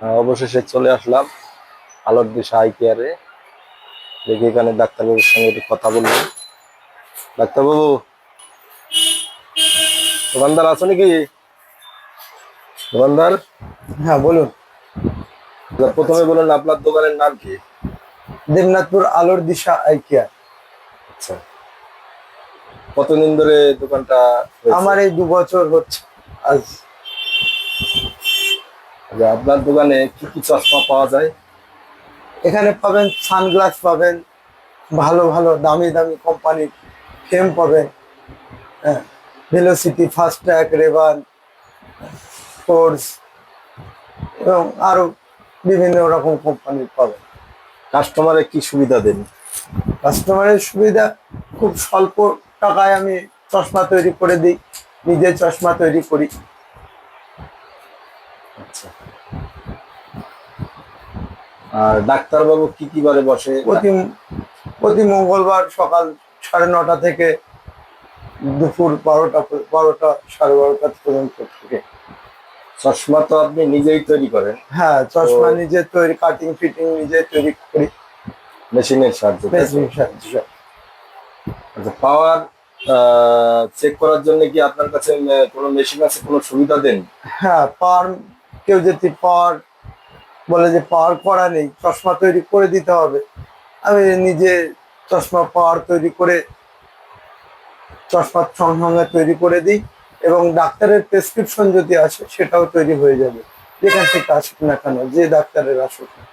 অবশেষে চলে আসলাম আলোর দিশা আই কেয়ারে দেখি এখানে ডাক্তারবাবুর সঙ্গে একটু কথা বললাম ডাক্তারবাবু দোকানদার আছো নাকি? দোকানদার? হ্যাঁ বলুন। প্রথমে বলুন আপনার দোকানের নাম কি? দেবনাথপুর আলোর দিশা আইকিয়া আচ্ছা। কতদিন ধরে দোকানটা আমার এই দু বছর হচ্ছে। আজ আচ্ছা, আপনার দোকানে কি কি চশমা পাওয়া যায়? এখানে পাবেন সানগ্লাস পাবেন ভালো ভালো দামি দামি কোম্পানির ফ্রেম পাবেন হ্যাঁ velocity fast track Ray-Ban force এবং আরও বিভিন্ন রকম কোম্পানির পাবেন। কাস্টমারে কি সুবিধা দেন? কাস্টমারের সুবিধা খুব স্বল্প টাকায় আমি চশমা তৈরি করে দিই নিজে চশমা তৈরি করি। আচ্ছা। আর ডাক্তারবাবু কি কি বারে বসে? প্রতি প্রতি মঙ্গলবার সকাল সাড়ে নটা থেকে দুপুর বারোটা বারোটা সাড়ে বারোটা পর্যন্ত। থাকে চশমা তো আপনি নিজেই তৈরি করেন। হ্যাঁ চশমা নিজে তৈরি কাটিং ফিটিং নিজে তৈরি করি। মেশিনের সাহায্যে তাই তো? মেশিন সাহায্যে। আচ্ছা পাওয়ার চেক করার জন্য কি আপনার কাছে কোনো মেশিন আছে কোনো সুবিধা দেন? হ্যাঁ পাওয়ার কেউ যদি পাওয়ার বলে যে পাওয়ার করা নেই, চশমা তৈরি করে দিতে হবে আমি নিজে চশমা পাওয়ার তৈরি করে চশমার সঙ্গে তৈরি করে দিই এবং ডাক্তারের প্রেসক্রিপশন যদি আসে, সেটাও তৈরি হয়ে যাবে যেখান থেকে আসুক না কেন, যে ডাক্তারের আসুক না।